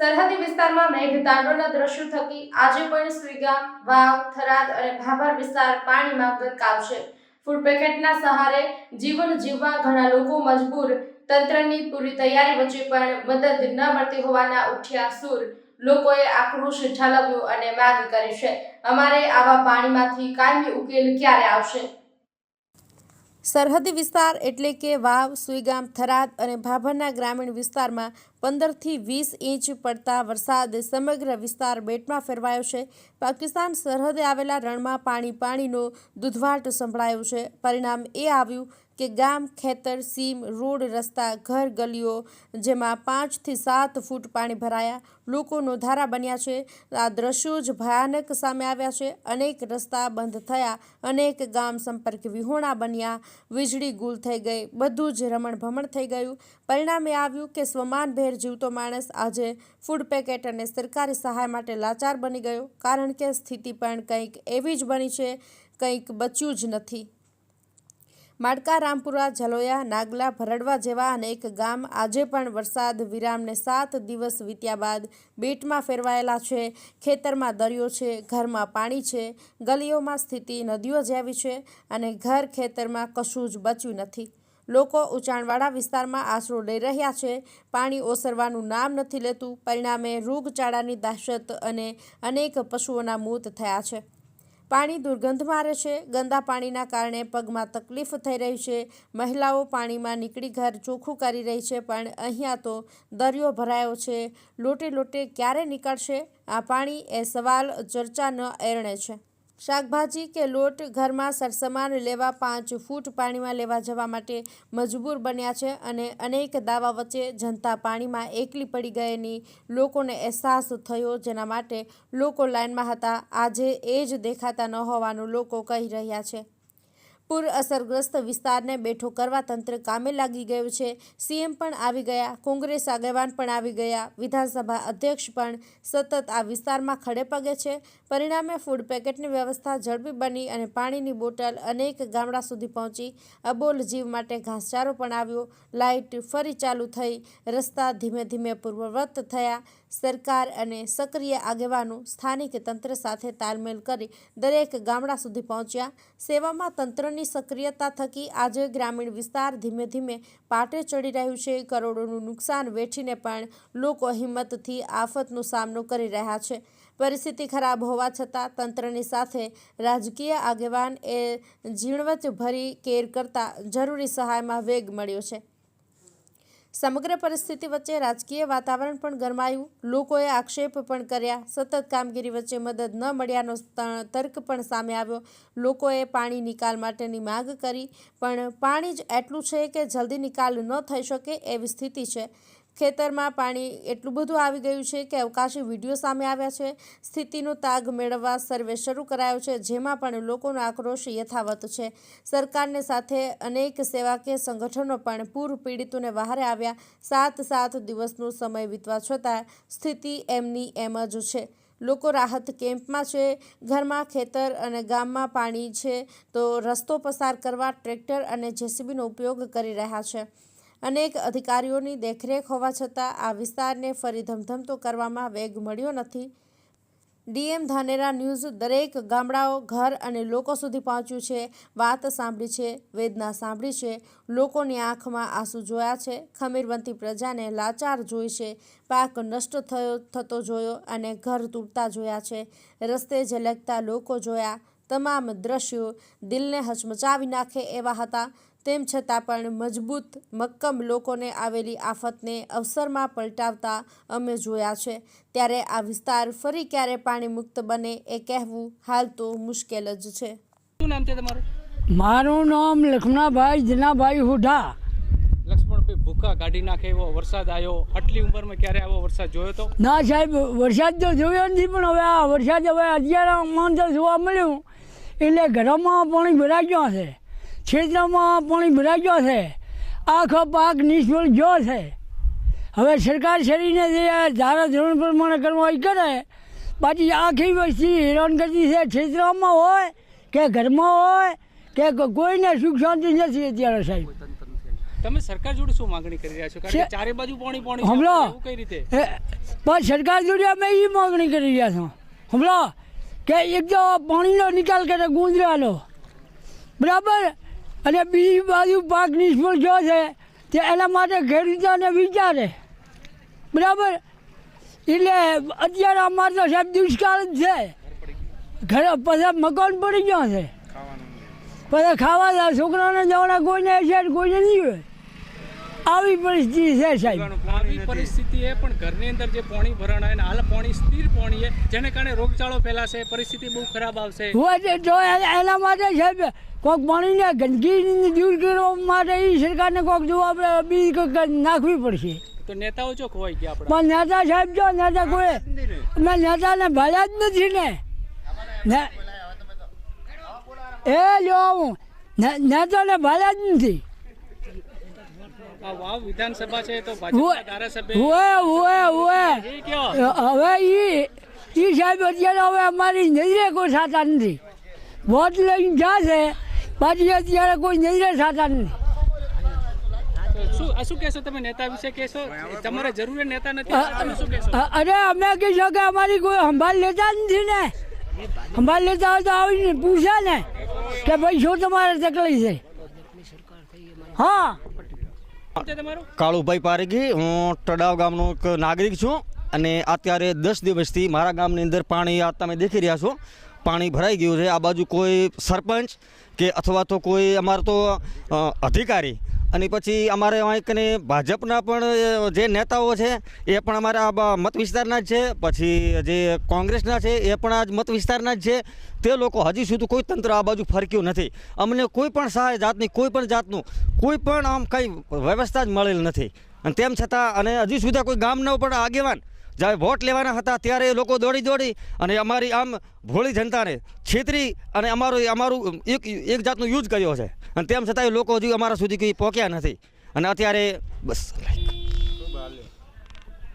સરહદી વિસ્તારમાં મેઘતાંડવના દ્રશ્યો થકી આજે પણ સુઈગામ વાવ, થરાદ અને ભાભર વિસ્તાર પાણીમાં ગરકાવ છે ફૂડ પેકેટના સહારે જીવન જીવવા ઘણા લોકો મજબૂર. તંત્રની પૂરી તૈયારી વચ્ચે પણ મદદ ન મળતી હોવાના ઉઠ્યા સૂર. લોકોએ આક્રોશ ઠાલવ્યો અને માંગ કરી છે. અમારે આવા પાણીમાંથી કાયમી ઉકેલ ક્યારે આવશે? સરહદી વિસ્તાર એટલે કે વાવ, સુઈગામ, થરાદ અને ભાભરના ગ્રામીણ વિસ્તારમાં પંદરથી વીસ ઇંચ પડતા વરસાદ સમગ્ર વિસ્તાર બેટમાં ફેરવાયો છે. પાકિસ્તાન સરહદે આવેલા રણમાં પાણી પાણીનો દૂધવાટ સંભળાયો છે. પરિણામ એ આવ્યું કે ગામ, ખેતર, સીમ, રોડ, રસ્તા, ઘર, ગલીઓ જેમાં પાંચથી સાત ફૂટ પાણી ભરાયા. લોકો ધારા બન્યા છે. આ દ્રશ્યો જ ભયાનક સામે આવ્યા છે. અનેક રસ્તા બંધ થયા. અનેક ગામ સંપર્ક વિહોણા બન્યા. વીજળી ગુલ થઈ ગઈ. બધું જ રમણ ભમણ થઈ ગયું. પરિણામે આવ્યું કે સ્વમાનભેર જીવતો માણસ આજે ફૂડ પેકેટ અને સરકારી સહાય માટે લાચાર બની ગયો. કારણ કે સ્થિતિ પણ કંઈક એવી જ બની છે. કંઈક બચ્યું જ નથી. માડકા રામપુરા જલોયા, નાગલા, ભરડવા જેવા અનેક ગામ આજે પણ વરસાદ વિરામને સાત દિવસ વીત્યા બાદ બેટમાં ફેરવાયેલા છે. ખેતરમાં દરિયો છે, ઘરમાં પાણી છે, ગલીઓમાં સ્થિતિ નદીઓ જેવી છે અને ઘર ખેતરમાં કશું જ બચ્યું નથી. લોકો ઉંચાણવાળા વિસ્તારમાં આશરો લઈ રહ્યા છે. પાણી ઓસરવાનું નામ નથી લેતું. પરિણામે રોગચાળાની દહેશત અને અનેક પશુઓના મોત થયા છે. પાણી દુર્ગંધ મારે છે. ગંદા પાણીના કારણે પગમાં તકલીફ થઈ રહી છે. મહિલાઓ પાણીમાં નીકળી ઘર ચોખ્ખું કરી રહી છે, પણ અહીંયા તો દરિયો ભરાયો છે. લોટે લોટે ક્યારે નીકળશે? આ પાણી એ સવાલ ચર્ચા ન એરણે છે. શાકભાજી કે લોટ ઘરમાં સરસમાન લેવા પાંચ ફૂટ પાણીમાં લેવા જવા માટે મજબૂર બન્યા છે અને અનેક દાવા વચ્ચે જનતા પાણીમાં એકલી પડી ગયેની લોકોને અહેસાસ થયો, જેના માટે લોકો લાઇનમાં હતા. આજે એ જ દેખાતા ન હોવાનું લોકો કહી રહ્યા છે. પૂર અસરગ્રસ્ત વિસ્તારને બેઠો કરવા તંત્ર કામે લાગી ગયું છે. સીએમ પણ આવી ગયા, કોંગ્રેસ આગેવાન પણ આવી ગયા, વિધાનસભા અધ્યક્ષ પણ સતત આ વિસ્તારમાં ખડે પગે છે. પરિણામે ફૂડ પેકેટની વ્યવસ્થા ઝડપી બની અને પાણીની બોટલ અનેક ગામડા સુધી પહોંચી. અબોલ જીવ માટે ઘાસચારો પણ આવ્યો. લાઇટ ફરી ચાલુ થઈ. રસ્તા ધીમે ધીમે પૂર્વવત થયા. સરકાર અને સક્રિય આગેવાનો સ્થાનિક તંત્ર સાથે તાલમેલ કરી દરેક ગામડા સુધી પહોંચ્યા. સેવામાં તંત્રની સક્રિયતા થકી આજે ગ્રામીણ વિસ્તાર ધીમે ધીમે પાટે ચડી રહ્યું છે. કરોડોનું નુકસાન વેઠીને પણ લોકો હિંમતથી આફતનો સામનો કરી રહ્યા છે. પરિસ્થિતિ ખરાબ હોવા છતાં તંત્રની સાથે રાજકીય આગેવાન એ ઝીણવટ ભરી કેર કરતા જરૂરી સહાયમાં વેગ મળ્યો છે. સમગ્ર પરિસ્થિતિ વચ્ચે રાજકીય વાતાવરણ પણ ગરમાયું. લોકોએ આક્ષેપ પણ કર્યા. સતત કામગીરી વચ્ચે મદદ ન મળ્યાનો તર્ક પણ સામે આવ્યો. લોકોએ પાણી નિકાલ માટેની માંગ કરી, પણ પાણી જ એટલું છે કે જલ્દી નિકાલ ન થઈ શકે એવી સ્થિતિ છે. ખેતરમાં પાણી એટલું બધું આવી ગયું છે કે અવકાશી વીડિયો સામે આવ્યા છે. સ્થિતિનો તાગ મેળવવા સર્વે શરૂ કરાયો છે, જેમાં પણ લોકોનો આક્રોશ યથાવત છે. સરકારને સાથે અનેક સેવાકીય સંગઠનો પણ પૂર પીડિતોને વહારે આવ્યા. સાત સાત દિવસનો સમય વીતવા છતાં સ્થિતિ એમની એમ જ છે. લોકો રાહત કેમ્પમાં છે, ઘરમાં ખેતર અને ગામમાં પાણી છે, તો રસ્તો પસાર કરવા ટ્રેક્ટર અને જેસીબીનો ઉપયોગ કરી રહ્યા છે. અનેક અધિકારીઓની દેખરેખ હોવા છતાં આ વિસ્તારને ફરી ધમધમતો કરવામાં વેગ મળ્યો નથી. ડીએમ ધાનેરા ન્યૂઝ દરેક ગામડાઓ, ઘર અને લોકો સુધી પહોંચ્યું છે. વાત સાંભળી છે, વેદના સાંભળી છે, લોકોની આંખમાં આંસુ જોયા છે. ખમીરબંતી પ્રજાને લાચાર જોઈ છે. પાક નષ્ટ થયો, થતો જોયો અને ઘર તૂટતા જોયા છે. રસ્તે ઝલકતા લોકો જોયા. તમામ દ્રશ્યો દિલને હચમચાવી નાખે એવા હતા. તેમ છતાં પણ મજબૂત મક્કમ લોકોને આવેલી આફતને અવસરમાં પલટાવતા અમે જોયા છે. ત્યારે આ વિસ્તાર ફરી ક્યારે પાણી મુક્ત બને એ કહેવું હાલ તો મુશ્કેલ જ છે. શું નામ છે તમારું? મારું નામ લક્ષ્મણાભાઈ જનાભાઈ હુઢા. લક્ષ્મણભાઈ ભૂખા કાઢી નાખે એવો વરસાદ આવ્યો. આટલી ઉંમરમાં ક્યારે આવો વરસાદ જોયો તો? ના સાહેબ વરસાદ તો જોયો નથી પણ હવે આ વરસાદ હવે અત્યારે માંદર જોવા મળ્યું. એટલે ઘરમાં પાણી ભરાઈ ગયો છે. ક્ષેત્રમાં પાણી ભરાઈ ગયો છે. આખો પાક નિષ્ફળ ગયો છે. હવે સરકાર શરીરને જે ધારા ધોરણ પ્રમાણે કરવા એ કરે. બાકી આખી વસ્તી હેરાન કરતી છે. ક્ષેત્રમાં હોય કે ઘરમાં હોય કે કોઈને સુખ શાંતિ નથી અત્યારે સાહેબ. તમે સરકાર જોડે શું માંગણી કરી રહ્યા છો? કારણ કે ચારે બાજુ પાણી પાણી કઈ રીતે? પણ સરકાર જોડે અમે એ માગણી કરી રહ્યા છો. હમણો? કે એક તો પાણીનો નિકાલ કરે ગુંજરાનો બરાબર? અને બીજી બાજુ પાક નિષ્ફળ થયો છે તે એના માટે ખેડૂતોને વિચારે. બરાબર? એટલે અત્યારે અમારે તો સાહેબ દુષ્કાળ જ છે. ઘરે પછી મકાન પડી ગયો છે. પછી ખાવા છોકરાને જવાના કોઈને છે કોઈને નહીં હોય. આવી પરિસ્થિતિ છે સાહેબ. આવી પરિસ્થિતિ એ પણ ઘરની અંદર જે પાણી ભરણ હોય ને હાલ પાણી સ્થિર પાણી છે જેને કારણે રોગચાળો ફેલાશે પરિસ્થિતિ બહુ ખરાબ આવશે. જો એના માટે સાહેબ કોઈક પાણીને ગંદકી દૂર કરવા માટે એ સરકારને કોઈક આપણે બી કંઈક નાખવી પડશે. તો નેતાઓ જો ખોવાઈ ગયા આપણે? પણ નેતા સાહેબ જો નેતા કોઈ મેં નેતાને ભાળ્યા જ નથી ને. એ જો હું નેતાને ભાળ્યા જ નથી. વાવ વિધાનસભા છે તો ભાજપના ધારાસભ્ય હોય હોય હોય એ હવે ઈ ઈ સાહેબ અત્યારે હવે અમારી નજરે કોઈ સાતા નથી. વોટ લઈને જશે પાછી અત્યારે કોઈ નજરે સાતા નથી. શું શું કહેશો તમે નેતા વિશે કહેશો? તમારે જરૂર નેતા નથી શું કહેશો? અરે અમે કહીશું કે અમારી કોઈ સંભાળ લેતા નથી ને. સંભાળ લેતા હોય તો આવીને પૂછે ને કે ભાઈ શું તમારે તકલીફ છે? હા. કાળુભાઈ પારેગી હું ટડાવ ગામનો એક નાગરિક છું અને અત્યારે દસ દિવસથી મારા ગામની અંદર પાણી આ તમે દેખી રહ્યા છો. પાણી ભરાઈ ગયું છે. આ બાજુ કોઈ સરપંચ કે અથવા તો કોઈ અમારો તો અધિકારી અને પછી અમારે અહીં ભાજપના પણ જે નેતાઓ છે, એ પણ અમારા આ મત વિસ્તારના જ છે. પછી જે કોંગ્રેસના છે, એ પણ આ મત વિસ્તારના જ છે. તે લોકો હજી સુધી કોઈ તંત્ર આ બાજુ ફરક્યું નથી. અમને કોઈ પણ સહાય જાતની, કોઈ પણ જાતનું, કોઈ પણ આમ કંઈ વ્યવસ્થા જ મળેલ નથી. અને તેમ છતાં અને હજી સુધી કોઈ ગામનો પણ આગેવાન જ્યારે વોટ લેવાના હતા ત્યારે એ લોકો દોડી દોડી અને અમારી આમ ભોળી જનતાને છેતરી અને અમારું અમારું એક એક જાતનો યુઝ કર્યો છે. અને તેમ છતાં એ લોકો હજુ અમારા સુધી કંઈ પહોંચ્યા નથી. અને અત્યારે બસ